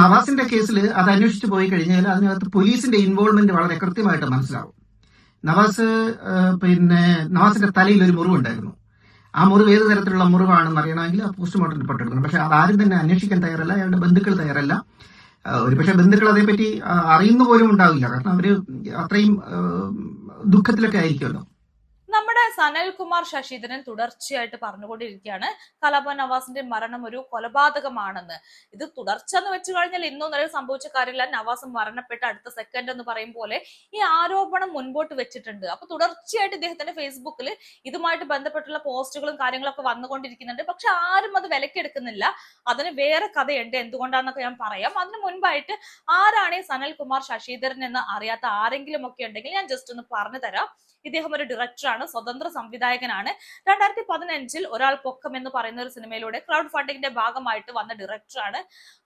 നവാസിന്റെ കേസിൽ അത് അന്വേഷിച്ച് പോയി കഴിഞ്ഞാൽ അതിനകത്ത് പോലീസിന്റെ ഇൻവോൾവ്മെന്റ് വളരെ കൃത്യമായിട്ട് മനസ്സിലാവും. നവാസ് പിന്നെ നവാസിന്റെ തലയിൽ ഒരു മുറിവുണ്ടായിരുന്നു. ആ മുറിവ് ഏത് തരത്തിലുള്ള മുറിവാണെന്ന് അറിയണമെങ്കിൽ ആ പോസ്റ്റ്മോർട്ടം റിപ്പോർട്ട് എടുക്കണം പക്ഷെ അത് ആരും തന്നെ അന്വേഷിക്കാൻ തയ്യാറല്ല അയാളുടെ ബന്ധുക്കൾ തയ്യാറല്ല. ഒരുപക്ഷെ ബന്ധുക്കൾ അതേപ്പറ്റി അറിയുന്ന പോലും ഉണ്ടാവില്ല. കാരണം അവർ അത്രയും ദുഃഖത്തിലൊക്കെ ആയിരിക്കുമല്ലോ. നമ്മുടെ സനൽകുമാർ ശശിധരൻ തുടർച്ചയായിട്ട് പറഞ്ഞുകൊണ്ടിരിക്കുകയാണ്. കലാഭവൻ നവാസിന്റെ മരണം ഒരു കൊലപാതകമാണെന്ന്. ഇത് തുടർച്ച എന്ന് വെച്ചു കഴിഞ്ഞാൽ ഇന്നും നിലവിൽ സംഭവിച്ച കാര്യമില്ല. നവാസ് മരണപ്പെട്ട അടുത്ത സെക്കൻഡ് എന്ന് പറയും പോലെ ഈ ആരോപണം മുൻപോട്ട് വെച്ചിട്ടുണ്ട്. അപ്പൊ തുടർച്ചയായിട്ട് ഇദ്ദേഹത്തിന്റെ ഫേസ്ബുക്കിൽ ഇതുമായിട്ട് ബന്ധപ്പെട്ടുള്ള പോസ്റ്റുകളും കാര്യങ്ങളൊക്കെ വന്നുകൊണ്ടിരിക്കുന്നുണ്ട്. പക്ഷെ ആരും അത് വിലക്കെടുക്കുന്നില്ല. അതിന് വേറെ കഥയുണ്ട്. എന്തുകൊണ്ടാന്നൊക്കെ ഞാൻ പറയാം. അതിന് മുൻപായിട്ട് ആരാണ് ഈ സനൽകുമാർ ശശിധരൻ എന്ന് അറിയാത്ത ആരെങ്കിലും ഒക്കെ ഉണ്ടെങ്കിൽ ഞാൻ ജസ്റ്റ് ഒന്ന് പറഞ്ഞു തരാം ഇദ്ദേഹം ഒരു ഡയറക്ടറാണ് സ്വതന്ത്ര സംവിധായകനാണ്. രണ്ടായിരത്തി പതിനഞ്ചിൽ ഒരാൾ പൊക്കം എന്ന് പറയുന്ന ഒരു സിനിമയിലൂടെ ക്രൗഡ് ഫണ്ടിങ്ങിന്റെ ഭാഗമായിട്ട് വന്ന ഡയറക്ടറാണ്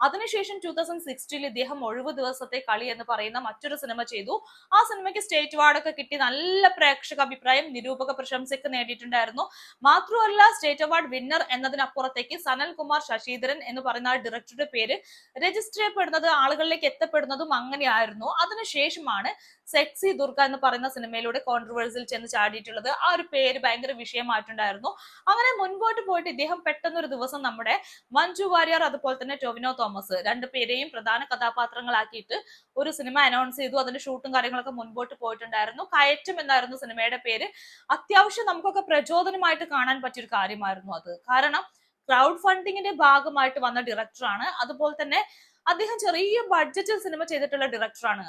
അതിനുശേഷം ടൂ തൗസൻഡ് സിക്സ്റ്റീനിൽ ഇദ്ദേഹം ഒഴിവ് ദിവസത്തെ കളി എന്ന് പറയുന്ന മറ്റൊരു സിനിമ ചെയ്തു. ആ സിനിമയ്ക്ക് സ്റ്റേറ്റ് അവാർഡൊക്കെ കിട്ടി. നല്ല പ്രേക്ഷക അഭിപ്രായം നിരൂപക പ്രശംസയൊക്കെ നേടിയിട്ടുണ്ടായിരുന്നു. മാത്രമല്ല സ്റ്റേറ്റ് അവാർഡ് വിന്നർ എന്നതിനപ്പുറത്തേക്ക് സനൽ കുമാർ ശശിധരൻ എന്ന് പറയുന്ന ആ ഡയറക്ടറുടെ പേര് രജിസ്റ്റർ ചെയ്യപ്പെടുന്നത് ആളുകളിലേക്ക് എത്തപ്പെടുന്നതും അങ്ങനെയായിരുന്നു. അതിനുശേഷമാണ് സെക്സി ദുർഗ എന്ന് പറയുന്ന സിനിമയിലൂടെ കോൺട്രവേഴ്സിൽ ചെന്ന് ചാടിയിട്ടുള്ളത്. ആ ഒരു പേര് ഭയങ്കര വിഷയമായിട്ടുണ്ടായിരുന്നു. അങ്ങനെ മുൻപോട്ട് പോയിട്ട് ഇദ്ദേഹം പെട്ടെന്ന് ഒരു ദിവസം നമ്മുടെ മഞ്ജു വാര്യർ അതുപോലെ തന്നെ ടൊവിനോ തോമസ് രണ്ട് പേരെയും പ്രധാന കഥാപാത്രങ്ങളാക്കിയിട്ട് ഒരു സിനിമ അനൗൺസ് ചെയ്തു. അതിന്റെ ഷൂട്ടും കാര്യങ്ങളൊക്കെ മുൻപോട്ട് പോയിട്ടുണ്ടായിരുന്നു. കയറ്റം എന്നായിരുന്നു സിനിമയുടെ പേര്. അത്യാവശ്യം നമുക്കൊക്കെ പ്രചോദനമായിട്ട് കാണാൻ പറ്റിയൊരു കാര്യമായിരുന്നു അത്. കാരണം ക്രൗഡ് ഫണ്ടിങ്ങിന്റെ ഭാഗമായിട്ട് വന്ന ഡയറക്ടറാണ് അതുപോലെ തന്നെ അദ്ദേഹം ചെറിയ ബഡ്ജറ്റിൽ സിനിമ ചെയ്തിട്ടുള്ള ഡയറക്ടറാണ്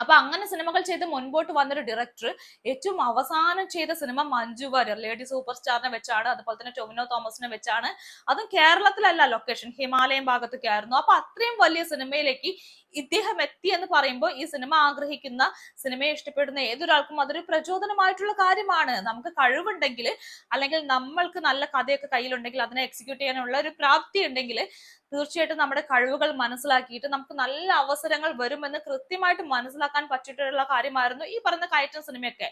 അപ്പൊ അങ്ങനെ സിനിമകൾ ചെയ്ത് മുൻപോട്ട് വന്നൊരു ഡയറക്ടർ ഏറ്റവും അവസാനം ചെയ്ത cinema Manju Warrier lady super സ്റ്റാറിനെ വെച്ചാണ് അതുപോലെ തന്നെ ടൊമിനോ തോമസിനെ വെച്ചാണ്. അതും കേരളത്തിലല്ല ലൊക്കേഷൻ ഹിമാലയം ഭാഗത്തൊക്കെ ആയിരുന്നു. അപ്പൊ അത്രയും വലിയ സിനിമയിലേക്ക് ഇദ്ദേഹം എത്തി എന്ന് പറയുമ്പോൾ ഈ സിനിമ ആഗ്രഹിക്കുന്ന സിനിമയെ ഇഷ്ടപ്പെടുന്ന ഏതൊരാൾക്കും അതൊരു പ്രചോദനമായിട്ടുള്ള കാര്യമാണ്. നമുക്ക് കഴിവുണ്ടെങ്കിൽ അല്ലെങ്കിൽ നമ്മൾക്ക് നല്ല കഥയൊക്കെ കയ്യിലുണ്ടെങ്കിൽ അതിനെ എക്സിക്യൂട്ട് ചെയ്യാനുള്ള ഒരു പ്രാപ്തി ഉണ്ടെങ്കിൽ തീർച്ചയായിട്ടും നമ്മുടെ കഴിവുകൾ മനസ്സിലാക്കിയിട്ട് നമുക്ക് നല്ല അവസരങ്ങൾ വരുമെന്ന് കൃത്യമായിട്ട് മനസ്സിലാക്കാൻ പറ്റിയിട്ടുള്ള കാര്യമായിരുന്നു ഈ പറഞ്ഞ കയറ്റൻ സിനിമയൊക്കെ.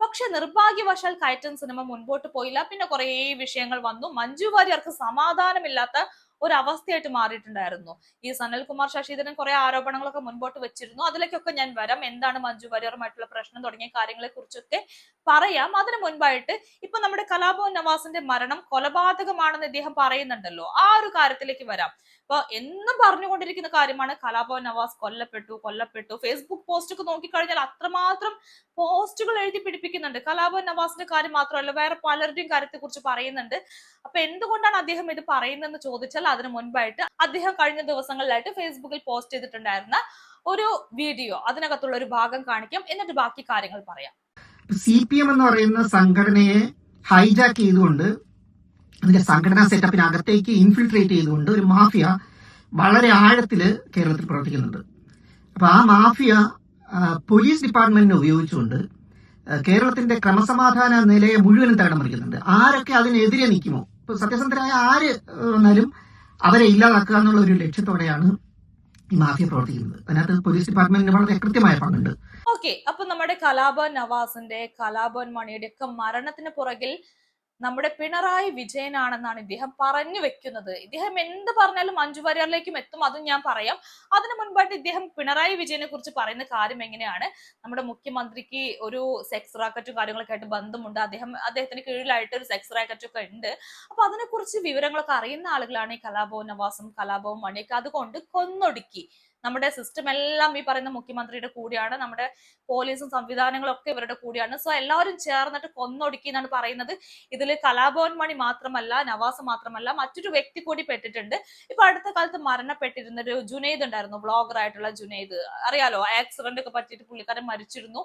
പക്ഷെ നിർഭാഗ്യവശാൽ കയറ്റൻ സിനിമ മുൻപോട്ട് പോയില്ല. പിന്നെ കുറേ വിഷയങ്ങൾ വന്നു. മഞ്ജു വാര്യർക്ക് സമാധാനമില്ലാത്ത ഒരു അവസ്ഥയായിട്ട് മാറിയിട്ടുണ്ടായിരുന്നു. ഈ സനൽകുമാർ ശശിധരൻ കുറെ ആരോപണങ്ങളൊക്കെ മുൻപോട്ട് വെച്ചിരുന്നു. അതിലേക്കൊക്കെ ഞാൻ വരാം. എന്താണ് മഞ്ജു വാര്യറുമായിട്ടുള്ള പ്രശ്നം തുടങ്ങിയ കാര്യങ്ങളെ കുറിച്ചൊക്കെ പറയാം. അതിനു മുൻപായിട്ട് ഇപ്പൊ നമ്മുടെ കലാഭവൻ നവാസിന്റെ മരണം കൊലപാതകമാണെന്ന് ഇദ്ദേഹം പറയുന്നുണ്ടല്ലോ. ആ ഒരു കാര്യത്തിലേക്ക് വരാം. അപ്പൊ എന്നും പറഞ്ഞുകൊണ്ടിരിക്കുന്ന കാര്യമാണ് കലാഭവൻ നവാസ് കൊല്ലപ്പെട്ടു കൊല്ലപ്പെട്ടു. ഫേസ്ബുക്ക് പോസ്റ്റ് ഒക്കെ നോക്കിക്കഴിഞ്ഞാൽ അത്രമാത്രം പോസ്റ്റുകൾ എഴുതി പിടിപ്പിക്കുന്നുണ്ട്. കലാഭവൻ നവാസിന്റെ കാര്യം മാത്രമല്ല വേറെ പലരുടെയും കാര്യത്തെ കുറിച്ച് പറയുന്നുണ്ട്. അപ്പൊ എന്തുകൊണ്ടാണ് അദ്ദേഹം ഇത് പറയുന്നതെന്ന് ചോദിച്ചാൽ അതിനു മുൻപായിട്ട് അദ്ദേഹം കഴിഞ്ഞ ദിവസങ്ങളിലായിട്ട് ഫേസ്ബുക്കിൽ പോസ്റ്റ് ചെയ്തിട്ടുണ്ടായിരുന്ന ഒരു വീഡിയോ അതിനകത്തുള്ള ഒരു ഭാഗം കാണിക്കാം. എന്നിട്ട് ബാക്കി കാര്യങ്ങൾ പറയാം. സി പി എം എന്ന് പറയുന്ന സംഘടനയെ ഹൈജാക്ക് ചെയ്തുകൊണ്ട് അതിന്റെ സംഘടനാ സെറ്റപ്പിനകത്തേക്ക് ഇൻഫിൽട്രേറ്റ് ചെയ്തുകൊണ്ട് ഒരു മാഫിയ വളരെ ആഴത്തിൽ കേരളത്തിൽ പ്രവർത്തിക്കുന്നുണ്ട്. അപ്പൊ ആ മാഫിയ പോലീസ് ഡിപ്പാർട്ട്മെന്റിനെ ഉപയോഗിച്ചുകൊണ്ട് കേരളത്തിന്റെ ക്രമസമാധാന നിലയെ മുഴുവനും തകിടം മറിക്കുന്നുണ്ട് ആരൊക്കെ അതിനെതിരെ നിൽക്കുമോ? സത്യസന്ധരായ ആര് വന്നാലും അവരെ ഇല്ലാതാക്കുക എന്നുള്ള ഒരു ലക്ഷ്യത്തോടെയാണ് ഈ മാഫിയ പ്രവർത്തിക്കുന്നത്. അതിനകത്ത് പോലീസ് ഡിപ്പാർട്ട്മെന്റിന് വളരെ കൃത്യമായ പങ്കുണ്ട്. ഓക്കെ അപ്പൊ നമ്മുടെ കലാഭവൻ നവാസിന്റെ കലാഭവൻ മണിയുടെ ഒക്കെ മരണത്തിന് പുറകിൽ നമ്മുടെ പിണറായി വിജയനാണെന്നാണ് ഇദ്ദേഹം പറഞ്ഞു വെക്കുന്നത്. ഇദ്ദേഹം എന്ത് പറഞ്ഞാലും മഞ്ജു വാര്യറിലേക്കും എത്തും അതും ഞാൻ പറയാം. അതിനു മുൻപായിട്ട് ഇദ്ദേഹം പിണറായി വിജയനെ കുറിച്ച് പറയുന്ന കാര്യം എങ്ങനെയാണ്? നമ്മുടെ മുഖ്യമന്ത്രിക്ക് ഒരു സെക്സ് റാക്കറ്റും കാര്യങ്ങളൊക്കെ ആയിട്ട് ബന്ധമുണ്ട്. അദ്ദേഹം അദ്ദേഹത്തിന് കീഴിലായിട്ട് ഒരു സെക്സ് റാക്കറ്റും ഒക്കെ ഉണ്ട്. അപ്പൊ അതിനെക്കുറിച്ച് വിവരങ്ങളൊക്കെ അറിയുന്ന ആളുകളാണ് ഈ കലാഭവൻ നവാസും കലാഭവൻ മണിയൊക്കെ. അതുകൊണ്ട് കൊന്നൊടുക്കി. നമ്മുടെ സിസ്റ്റം എല്ലാം ഈ പറയുന്ന മുഖ്യമന്ത്രിയുടെ കൂടിയാണ്. നമ്മുടെ പോലീസും സംവിധാനങ്ങളും ഒക്കെ ഇവരുടെ കൂടിയാണ്. സോ എല്ലാവരും ചേർന്നിട്ട് കൊന്നൊടുക്കി എന്നാണ് പറയുന്നത്. ഇതിൽ കലാഭവൻ മണി മാത്രമല്ല നവാസ് മാത്രമല്ല മറ്റൊരു വ്യക്തി കൂടി പെട്ടിട്ടുണ്ട്. ഇപ്പൊ അടുത്ത കാലത്ത് മരണപ്പെട്ടിരുന്ന ഒരു ജുനൈദ് ഉണ്ടായിരുന്നു ബ്ലോഗർ ആയിട്ടുള്ള ജുനൈദ്. അറിയാലോ ആക്സിഡന്റ് ഒക്കെ പറ്റിയിട്ട് പുള്ളിക്കാരൻ മരിച്ചിരുന്നു.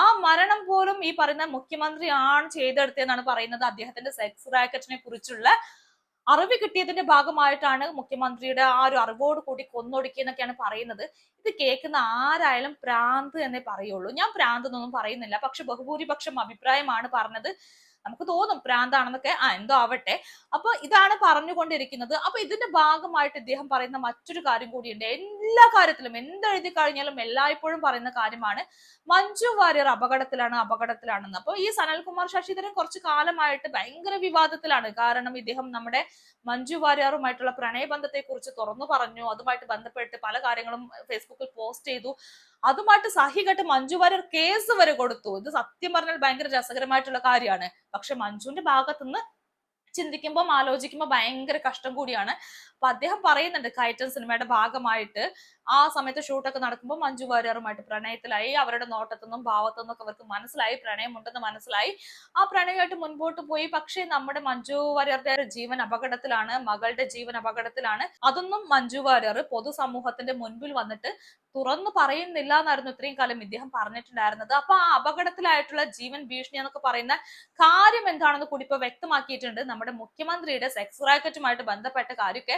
ആ മരണം പോലും ഈ പറയുന്ന മുഖ്യമന്ത്രി ആണ് ചെയ്തെടുത്തതെന്നാണ് പറയുന്നത്. അദ്ദേഹത്തിന്റെ സെക്സ് റാക്കറ്റിനെ കുറിച്ചുള്ള അറിവ് കിട്ടിയതിന്റെ ഭാഗമായിട്ടാണ് മുഖ്യമന്ത്രിയുടെ ആ ഒരു അറിവോട് കൂടി കൊന്നൊടുക്കി എന്നൊക്കെയാണ് പറയുന്നത്. ഇത് കേൾക്കുന്ന ആരായാലും പ്രാന്ത് എന്നേ പറയുള്ളൂ. ഞാൻ പ്രാന്ത് എന്നൊന്നും പറയുന്നില്ല. പക്ഷെ ബഹുഭൂരിപക്ഷം അഭിപ്രായമാണ് പറഞ്ഞത്. നമുക്ക് തോന്നും പ്രാന്താണെന്നൊക്കെ. ആ എന്തോ ആവട്ടെ. അപ്പൊ ഇതാണ് പറഞ്ഞുകൊണ്ടിരിക്കുന്നത്. അപ്പൊ ഇതിന്റെ ഭാഗമായിട്ട് ഇദ്ദേഹം പറയുന്ന മറ്റൊരു കാര്യം കൂടിയുണ്ട്. എല്ലാ കാര്യത്തിലും എന്തെഴുതി കഴിഞ്ഞാലും എല്ലായ്പ്പോഴും പറയുന്ന കാര്യമാണ് മഞ്ജു വാര്യർ അപകടത്തിലാണ് അപകടത്തിലാണെന്ന്. അപ്പൊ ഈ സനൽകുമാർ ശശിധരൻ കുറച്ച് കാലമായിട്ട് ഭയങ്കര വിവാദത്തിലാണ്. കാരണം ഇദ്ദേഹം നമ്മുടെ മഞ്ജു വാര്യറുമായിട്ടുള്ള പ്രണയബന്ധത്തെ കുറിച്ച് തുറന്നു പറഞ്ഞു. അതുമായിട്ട് ബന്ധപ്പെട്ട് പല കാര്യങ്ങളും ഫേസ്ബുക്കിൽ പോസ്റ്റ് ചെയ്തു. അതുമായിട്ട് സഹികെട്ട് മഞ്ജു വാര്യർ കേസ് വരെ കൊടുത്തു. ഇത് സത്യം പറഞ്ഞാൽ ഭയങ്കര രസകരമായിട്ടുള്ള കാര്യമാണ്. പക്ഷെ മഞ്ജുവിന്റെ ഭാഗത്തുനിന്ന് ചിന്തിക്കുമ്പോൾ ആലോചിക്കുമ്പോൾ ഭയങ്കര കഷ്ടം കൂടിയാണ്. അപ്പൊ അദ്ദേഹം പറയുന്നുണ്ട് കയറ്റൻ സിനിമയുടെ ഭാഗമായിട്ട്. ആ സമയത്ത് ഷൂട്ടൊക്കെ നടക്കുമ്പോൾ മഞ്ജു വാര്യറുമായിട്ട് പ്രണയത്തിലായി. അവരുടെ നോട്ടത്തുനിന്നും ഭാവത്തുനിന്നും ഒക്കെ അവർക്ക് മനസ്സിലായി. പ്രണയമുണ്ടെന്ന് മനസ്സിലായി. ആ പ്രണയമായിട്ട് മുൻപോട്ട് പോയി. പക്ഷേ നമ്മുടെ മഞ്ജു വാര്യറുടെ ജീവൻ അപകടത്തിലാണ്. മകളുടെ ജീവൻ അപകടത്തിലാണ്. അതൊന്നും മഞ്ജു വാര്യർ പൊതുസമൂഹത്തിന്റെ മുൻപിൽ വന്നിട്ട് തുറന്നു പറയുന്നില്ല എന്നായിരുന്നു ഇത്രയും കാലം ഇദ്ദേഹം പറഞ്ഞിട്ടുണ്ടായിരുന്നത്. അപ്പൊ ആ അപകടത്തിലായിട്ടുള്ള ജീവൻ ഭീഷണി എന്നൊക്കെ പറയുന്ന കാര്യം എന്താണെന്ന് കൂടി ഇപ്പൊ വ്യക്തമാക്കിയിട്ടുണ്ട്. നമ്മുടെ മുഖ്യമന്ത്രിയുടെ സെക്സ് റാക്കറ്റുമായിട്ട് ബന്ധപ്പെട്ട കാര്യമൊക്കെ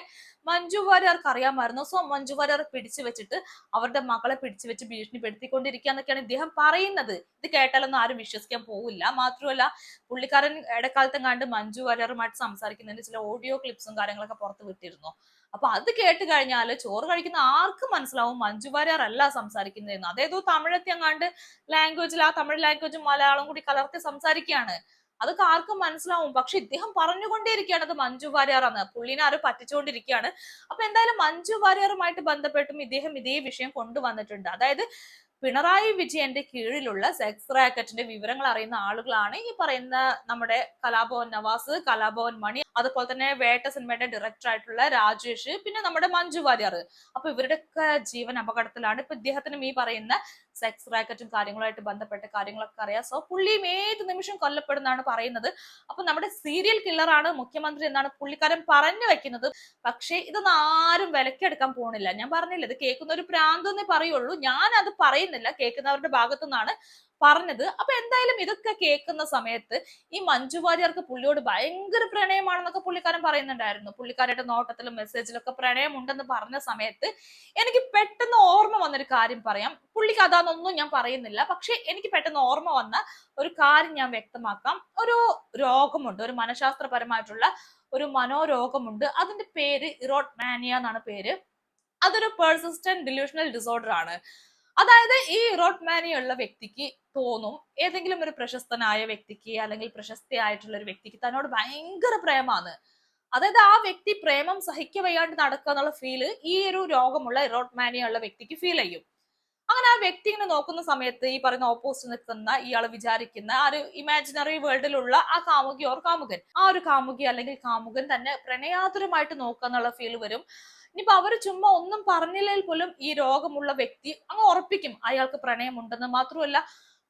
മഞ്ജു വാര്യർക്ക് അറിയാമായിരുന്നു. സോ മഞ്ജു വാര്യർ പിടിച്ചു വെച്ചിട്ട് അവരുടെ മകളെ പിടിച്ചു വെച്ച് ഭീഷണിപ്പെടുത്തിക്കൊണ്ടിരിക്കുക എന്നൊക്കെയാണ് ഇദ്ദേഹം പറയുന്നത്. ഇത് കേട്ടാലൊന്നും ആരും വിശ്വസിക്കാൻ പോവില്ല. മാത്രമല്ല പുള്ളിക്കാരൻ ഇടക്കാലത്തും കണ്ട് മഞ്ജു വാര്യറുമായിട്ട് സംസാരിക്കുന്നതിന്റെ ചില ഓഡിയോ ക്ലിപ്സും കാര്യങ്ങളൊക്കെ പുറത്ത് വിട്ടിരുന്നു. അപ്പൊ അത് കേട്ട് കഴിഞ്ഞാൽ ചോറ് കഴിക്കുന്ന ആർക്കും മനസ്സിലാവും മഞ്ജു വാര്യർ അല്ല സംസാരിക്കുന്നതെന്ന്. അതേതോ തമിഴത്തി അങ്ങാണ്ട് ലാംഗ്വേജിൽ ആ തമിഴ് ലാംഗ്വേജും മലയാളം കൂടി കലർത്തി സംസാരിക്കുകയാണ്. അതൊക്കെ ആർക്കും മനസ്സിലാവും. പക്ഷെ ഇദ്ദേഹം പറഞ്ഞുകൊണ്ടേയിരിക്കുകയാണ് അത് മഞ്ജു വാര്യാറാണ് പുള്ളിനെ ആരും പറ്റിച്ചുകൊണ്ടിരിക്കുകയാണ്. അപ്പൊ എന്തായാലും മഞ്ജു വാര്യാറുമായിട്ട് ബന്ധപ്പെട്ടും ഇദ്ദേഹം ഇതേ വിഷയം കൊണ്ടുവന്നിട്ടുണ്ട്. അതായത് പിണറായി വിജയന്റെ കീഴിലുള്ള സെക്സ് റാക്കറ്റിന്റെ വിവരങ്ങൾ അറിയുന്ന ആളുകളാണ് ഈ പറയുന്ന നമ്മുടെ കലാഭവൻ നവാസ് കലാഭവൻ മണി അതുപോലെ തന്നെ വേട്ട സിനിമയുടെ ഡയറക്ടർ ആയിട്ടുള്ള രാജേഷ് പിന്നെ നമ്മുടെ മഞ്ജു വാര്യർ. അപ്പൊ ഇവരുടെയൊക്കെ ജീവൻ അപകടത്തിലാണ്. ഇപ്പൊ ഇദ്ദേഹത്തിനും ഈ പറയുന്ന സെക്സ് റാക്കറ്റും കാര്യങ്ങളുമായിട്ട് ബന്ധപ്പെട്ട കാര്യങ്ങളൊക്കെ അറിയാം. സോ പുള്ളിയും ഏത് നിമിഷം കൊല്ലപ്പെടുന്നാണ് പറയുന്നത്. അപ്പൊ നമ്മുടെ സീരിയൽ കില്ലറാണ് മുഖ്യമന്ത്രി എന്നാണ് പുള്ളിക്കാരൻ പറഞ്ഞു വെക്കുന്നത്. പക്ഷേ ഇതൊന്നും ആരും വിലക്കെടുക്കാൻ പോണില്ല ഞാൻ പറഞ്ഞില്ല ഇത് കേൾക്കുന്ന ഒരു പ്രാന്ത് എന്നേ പറയുള്ളൂ. ഞാൻ അത് പറയുന്നില്ല കേൾക്കുന്നവരുടെ ഭാഗത്തു നിന്നാണ് പറഞ്ഞത്. അപ്പൊ എന്തായാലും ഇതൊക്കെ കേൾക്കുന്ന സമയത്ത് ഈ മഞ്ജു വാര്യർക്ക് പുള്ളിയോട് ഭയങ്കര പ്രണയമാണെന്നൊക്കെ പുള്ളിക്കാരൻ പറയുന്നുണ്ടായിരുന്നു. പുള്ളിക്കാരുടെ നോട്ടത്തിലും മെസ്സേജിലൊക്കെ പ്രണയമുണ്ടെന്ന് പറഞ്ഞ സമയത്ത് എനിക്ക് പെട്ടെന്ന് ഓർമ്മ വന്നൊരു കാര്യം പറയാം. പുള്ളിക്ക് അതാണെന്നൊന്നും ഞാൻ പറയുന്നില്ല. പക്ഷെ എനിക്ക് പെട്ടെന്ന് ഓർമ്മ വന്ന ഒരു കാര്യം ഞാൻ വ്യക്തമാക്കാം. ഒരു രോഗമുണ്ട് ഒരു മനഃശാസ്ത്രപരമായിട്ടുള്ള ഒരു മനോരോഗമുണ്ട്. അതിന്റെ പേര് ഇറോട്ട് മാനിയ എന്നാണ് പേര്. അതൊരു പേഴ്സിസ്റ്റന്റ് ഡിലൂഷണൽ ഡിസോർഡർ ആണ്. അതായത് ഈ ഇറോട്ട് മാനിയ ഉള്ള വ്യക്തിക്ക് തോന്നും ഏതെങ്കിലും ഒരു പ്രശസ്തനായ വ്യക്തിക്ക് അല്ലെങ്കിൽ പ്രശസ്തിയായിട്ടുള്ള ഒരു വ്യക്തിക്ക് തന്നോട് ഭയങ്കര പ്രേമാണ്. അതായത് ആ വ്യക്തി പ്രേമം സഹിക്കവയ്യാണ്ട് നടക്കുക എന്നുള്ള ഫീൽ ഈ ഒരു രോഗമുള്ള ഇറോട്ട് മാനിയ ഉള്ള വ്യക്തിക്ക് ഫീൽ ചെയ്യും. അങ്ങനെ ആ വ്യക്തി ഇങ്ങനെ നോക്കുന്ന സമയത്ത് ഈ പറയുന്ന ഓപ്പോസിറ്റ് നിൽക്കുന്ന ഇയാൾ വിചാരിക്കുന്ന ആ ഒരു ഇമാജിനറി വേൾഡിലുള്ള ആ കാമുകി ഓർ കാമുകൻ. ആ ഒരു കാമുകി അല്ലെങ്കിൽ കാമുകൻ തന്നെ പ്രണയാതുരമായിട്ട് നോക്കുക എന്നുള്ള ഫീൽ വരും. ഇനിയിപ്പോ അവർ ചുമ്മാ ഒന്നും പറഞ്ഞില്ലെങ്കിൽ പോലും ഈ രോഗമുള്ള വ്യക്തി അങ്ങ് ഉറപ്പിക്കും അയാൾക്ക് പ്രണയമുണ്ടെന്ന്. മാത്രമല്ല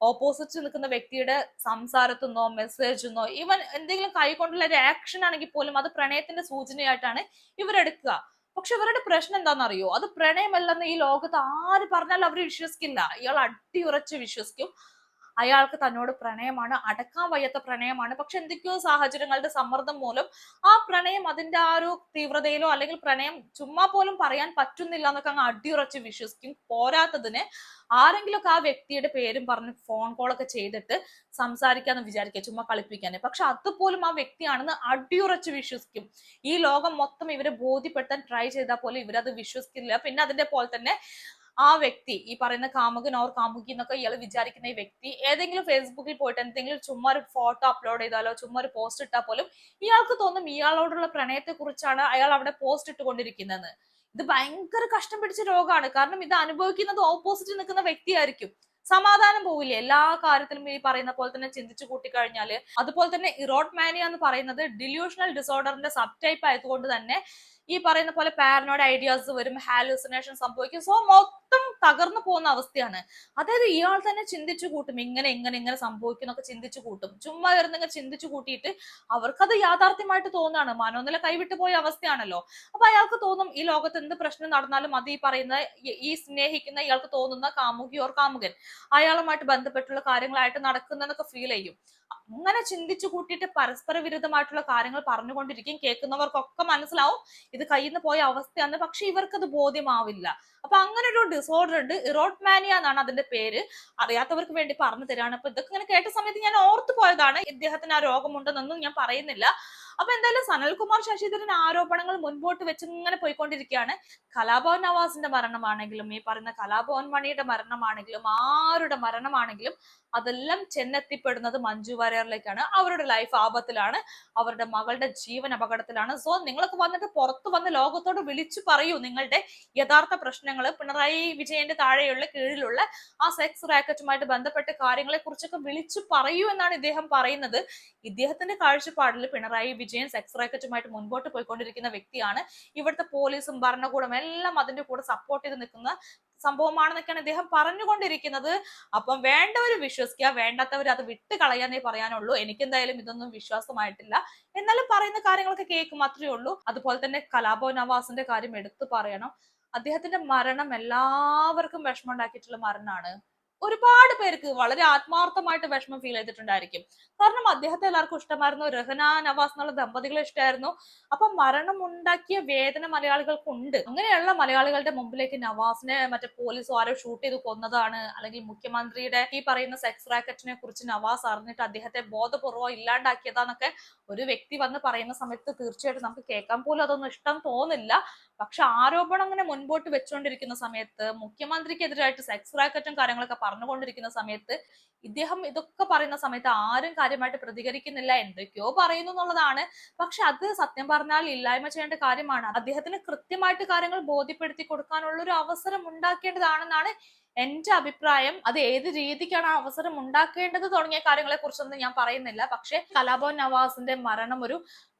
ഓപ്പോസിറ്റ് നിൽക്കുന്ന വ്യക്തിയുടെ സംസാരത്തുനിന്നോ മെസ്സേജെന്നോ ഈവൻ എന്തെങ്കിലും കൈകൊണ്ടുള്ള ഒരു ആക്ഷൻ ആണെങ്കിൽ പോലും അത് പ്രണയത്തിന്റെ സൂചനയായിട്ടാണ് ഇവരെടുക്കുക. പക്ഷെ ഇവരുടെ പ്രശ്നം എന്താണെന്നറിയോ? അത് പ്രണയമല്ലെന്ന് ഈ ലോകത്ത് ആര് പറഞ്ഞാലും അവർ വിശ്വസിക്കില്ല. ഇയാൾ അടിയുറച്ച് വിശ്വസിക്കും. അയാൾക്ക് തന്നോട് പ്രണയമാണ് അടക്കാൻ വയ്യാത്ത പ്രണയമാണ്. പക്ഷെ എന്തൊക്കെയോ സാഹചര്യങ്ങളുടെ സമ്മർദ്ദം മൂലം ആ പ്രണയം അതിന്റെ ആ ഒരു തീവ്രതയിലോ അല്ലെങ്കിൽ പ്രണയം ചുമ്മാ പോലും പറയാൻ പറ്റുന്നില്ല എന്നൊക്കെ അങ്ങ് അടിയുറച്ച് വിശ്വസിക്കും. പോരാത്തതിന് ആരെങ്കിലുമൊക്കെ ആ വ്യക്തിയുടെ പേരും പറഞ്ഞ് ഫോൺ കോളൊക്കെ ചെയ്തിട്ട് സംസാരിക്കാന്ന് വിചാരിക്കുക ചുമ്മാ കളിപ്പിക്കാൻ പക്ഷെ അതുപോലും ആ വ്യക്തിയാണെന്ന് അടിയുറച്ച് വിശ്വസിക്കും. ഈ ലോകം മൊത്തം ഇവരെ ബോധ്യപ്പെടുത്താൻ ട്രൈ ചെയ്താൽ പോലും ഇവരത് വിശ്വസിക്കില്ല പിന്നെ അതിന്റെ പോലെ തന്നെ ആ വ്യക്തി ഈ പറയുന്ന കാമുകൻ ഓർ കാമുകി എന്നൊക്കെ ഇയാൾ വിചാരിക്കുന്ന ഈ വ്യക്തി ഏതെങ്കിലും ഫേസ്ബുക്കിൽ പോയിട്ട് എന്തെങ്കിലും ചുമ്മാ ഒരു ഫോട്ടോ അപ്ലോഡ് ചെയ്താലോ ചുമ്മാ ഒരു പോസ്റ്റ് ഇട്ടാൽ പോലും ഇയാൾക്ക് തോന്നും ഇയാളോടുള്ള പ്രണയത്തെ കുറിച്ചാണ് അയാൾ അവിടെ പോസ്റ്റ് ഇട്ടുകൊണ്ടിരിക്കുന്നത് ഇത് ഭയങ്കര കഷ്ടം പിടിച്ച രോഗമാണ്. കാരണം ഇത് അനുഭവിക്കുന്നത് ഓപ്പോസിറ്റ് നിൽക്കുന്ന വ്യക്തിയായിരിക്കും. സമാധാനം പോവില്ലേ? എല്ലാ കാര്യത്തിലും ഈ പറയുന്ന പോലെ തന്നെ ചിന്തിച്ചു കൂട്ടിക്കഴിഞ്ഞാൽ അതുപോലെ തന്നെ ഇറോട്ട് മാനിയ എന്ന് പറയുന്നത് ഡില്യൂഷണൽ ഡിസോർഡറിന്റെ സബ് ടൈപ്പ് ആയതുകൊണ്ട് തന്നെ ഈ പറയുന്ന പോലെ പാരനോയിഡ് ഐഡിയാസ് വരും ഹാലൂസിനേഷൻ സംഭവിക്കും. സോ തകർന്നു പോകുന്ന അവസ്ഥയാണ്. അതായത് ഇയാൾ തന്നെ ചിന്തിച്ചു കൂട്ടും. ഇങ്ങനെ ഇങ്ങനെ ഇങ്ങനെ സംഭവിക്കുന്നൊക്കെ ചിന്തിച്ചു കൂട്ടും. ചുമ്മാ ഇരുന്നിങ്ങനെ ചിന്തിച്ചു കൂട്ടിയിട്ട് അവർക്കത് യാഥാർത്ഥ്യമായിട്ട് തോന്നുകയാണ്. മനോനില കൈവിട്ടു പോയ അവസ്ഥയാണല്ലോ. അപ്പൊ അയാൾക്ക് തോന്നും ഈ ലോകത്ത് എന്ത് പ്രശ്നം നടന്നാലും അത് ഈ പറയുന്ന ഈ- സ്നേഹിക്കുന്ന ഇയാൾക്ക് തോന്നുന്ന കാമുകി ഓർ കാമുകൻ അയാളുമായിട്ട് ബന്ധപ്പെട്ടുള്ള കാര്യങ്ങളായിട്ട് നടക്കുന്നതൊക്കെ ഫീൽ ചെയ്യും. അങ്ങനെ ചിന്തിച്ചു കൂട്ടിയിട്ട് പരസ്പര വിരുദ്ധമായിട്ടുള്ള കാര്യങ്ങൾ പറഞ്ഞുകൊണ്ടിരിക്കും. കേൾക്കുന്നവർക്കൊക്കെ മനസ്സിലാവും ഇത് കയ്യിൽ നിന്ന് പോയ അവസ്ഥയാണ്. പക്ഷെ ഇവർക്കത് ബോധ്യമാവില്ല. അപ്പൊ അങ്ങനെ ഒരു ഡിസോർഡർ ഉണ്ട്. ഇറോട്ട് മാനിയ എന്നാണ് അതിന്റെ പേര്. അറിയാത്തവർക്ക് വേണ്ടി പറഞ്ഞു തരാണ്. അപ്പൊ ഇതൊക്കെ ഇങ്ങനെ കേട്ട സമയത്ത് ഞാൻ ഓർത്തു പോയതാണ് ഇദ്ദേഹത്തിന് ആ രോഗമുണ്ടെന്നൊന്നും ഞാൻ പറയുന്നില്ല. അപ്പൊ എന്തായാലും സനൽകുമാർ ശശിധരൻ ആരോപണങ്ങൾ മുൻപോട്ട് വെച്ച് ഇങ്ങനെ പോയിക്കൊണ്ടിരിക്കുകയാണ്. കലാഭവൻ നവാസിന്റെ മരണമാണെങ്കിലും ഈ പറയുന്ന കലാഭവൻ മണിയുടെ മരണമാണെങ്കിലും ആരുടെ മരണമാണെങ്കിലും അതെല്ലാം ചെന്നെത്തിപ്പെടുന്നത് മഞ്ജു വാര്യറിലേക്കാണ്. അവരുടെ ലൈഫ് ആപത്തിലാണ്. അവരുടെ മകളുടെ ജീവൻ അപകടത്തിലാണ്. സോ നിങ്ങളൊക്കെ വന്നിട്ട് പുറത്തു വന്ന് ലോകത്തോട് വിളിച്ചു പറയൂ നിങ്ങളുടെ യഥാർത്ഥ പ്രശ്നങ്ങൾ പിണറായി വിജയന്റെ താഴെയുള്ള കീഴിലുള്ള ആ സെക്സ് റാക്കറ്റുമായിട്ട് ബന്ധപ്പെട്ട കാര്യങ്ങളെ കുറിച്ചൊക്കെ വിളിച്ചു പറയൂ എന്നാണ് ഇദ്ദേഹം പറയുന്നത്. ഇദ്ദേഹത്തിന്റെ കാഴ്ചപ്പാടിൽ പിണറായി വിജയൻ സെക്സ് റാക്കറ്റുമായിട്ട് മുൻപോട്ട് പോയിക്കൊണ്ടിരിക്കുന്ന വ്യക്തിയാണ്. ഇവിടുത്തെ പോലീസും ഭരണകൂടം എല്ലാം അതിന്റെ കൂടെ സപ്പോർട്ട് ചെയ്ത് നിൽക്കുന്ന സംഭവമാണെന്നൊക്കെയാണ് ഇദ്ദേഹം പറഞ്ഞുകൊണ്ടിരിക്കുന്നത്. അപ്പം വേണ്ടവർ വിശ്വസിക്കുക വേണ്ടാത്തവർ അത് വിട്ട് കളയാന്നേ പറയാനുള്ളൂ. എനിക്കെന്തായാലും ഇതൊന്നും വിശ്വാസമായിട്ടില്ല. എന്നാലും പറയുന്ന കാര്യങ്ങളൊക്കെ കേൾക്കും മാത്രമേ ഉള്ളൂ. അതുപോലെ തന്നെ കലാഭവൻ നവാസിന്റെ കാര്യം എടുത്തു പറയണം. അദ്ദേഹത്തിന്റെ മരണം എല്ലാവർക്കും വിഷമം ഉണ്ടാക്കിയിട്ടുള്ള മരണമാണ് ഒരുപാട് പേർക്ക് വളരെ ആത്മാർത്ഥമായിട്ട് വിഷമം ഫീൽ ചെയ്തിട്ടുണ്ടായിരിക്കും. കാരണം അദ്ദേഹത്തെ എല്ലാവർക്കും ഇഷ്ടമായിരുന്നു. രഹന നവാസ് എന്നുള്ള ദമ്പതികളെ ഇഷ്ടമായിരുന്നു അപ്പൊ മരണം ഉണ്ടാക്കിയ വേദന മലയാളികൾക്ക് ഉണ്ട് അങ്ങനെയുള്ള മലയാളികളുടെ മുമ്പിലേക്ക് നവാസിനെ മറ്റേ പോലീസ് ആരോ ഷൂട്ട് ചെയ്ത് കൊന്നതാണ്. അല്ലെങ്കിൽ മുഖ്യമന്ത്രിയുടെ ഈ പറയുന്ന സെക്സ് റാക്കറ്റിനെ കുറിച്ച് നവാസ് അറിഞ്ഞിട്ട് അദ്ദേഹത്തെ ബോധപൂർവം ഇല്ലാണ്ടാക്കിയതാന്നൊക്കെ ഒരു വ്യക്തി വന്ന് പറയുന്ന സമയത്ത് തീർച്ചയായിട്ടും നമുക്ക് കേൾക്കാൻ പോലും അതൊന്നും ഇഷ്ടം തോന്നില്ല. പക്ഷെ ആരോപണം അങ്ങനെ മുൻപോട്ട് വെച്ചുകൊണ്ടിരിക്കുന്ന സമയത്ത് മുഖ്യമന്ത്രിക്കെതിരായിട്ട് സെക്സ് റാക്കറ്റും കാര്യങ്ങളൊക്കെ പറഞ്ഞുകൊണ്ടിരിക്കുന്ന സമയത്ത് ഇദ്ദേഹം ഇതൊക്കെ പറയുന്ന സമയത്ത് ആരും കാര്യമായിട്ട് പ്രതികരിക്കുന്നില്ല. എന്തൊക്കെയോ പറയുന്നു എന്നുള്ളതാണ്. പക്ഷെ അത് സത്യം പറഞ്ഞാൽ ഇല്ലായ്മ ചെയ്യേണ്ട കാര്യമാണ്. അദ്ദേഹത്തിന് കൃത്യമായിട്ട് കാര്യങ്ങൾ ബോധ്യപ്പെടുത്തി കൊടുക്കാനുള്ള ഒരു അവസരം ഉണ്ടാക്കേണ്ടതാണെന്നാണ് എന്റെ അഭിപ്രായം അത് ഏത് രീതിക്കാണ് ആ അവസരം ഉണ്ടാക്കേണ്ടത് തുടങ്ങിയ കാര്യങ്ങളെ കുറിച്ചൊന്നും ഞാൻ പറയുന്നില്ല. പക്ഷെ കലാഭവൻ നവാസിന്റെ മരണം ഒരു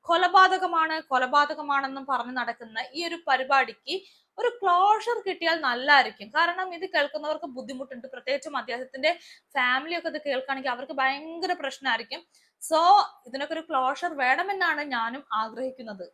കൊലപാതകമാണ് കൊലപാതകമാണെന്നും പറഞ്ഞു നടക്കുന്ന ഈ ഒരു പരിപാടിക്ക് ഒരു ക്ലോഷർ കിട്ടിയാൽ നല്ലതായിരിക്കും കാരണം ഇത് കേൾക്കുന്നവർക്ക് ബുദ്ധിമുട്ടുണ്ട്. പ്രത്യേകിച്ചും അദ്ദേഹത്തിന്റെ ഫാമിലി ഒക്കെ ഇത് കേൾക്കുകയാണെങ്കിൽ അവർക്ക് ഭയങ്കര പ്രശ്നമായിരിക്കും. സോ ഇതിനൊക്കെ ഒരു ക്ലോഷർ വേണമെന്നാണ് ഞാനും ആഗ്രഹിക്കുന്നത്.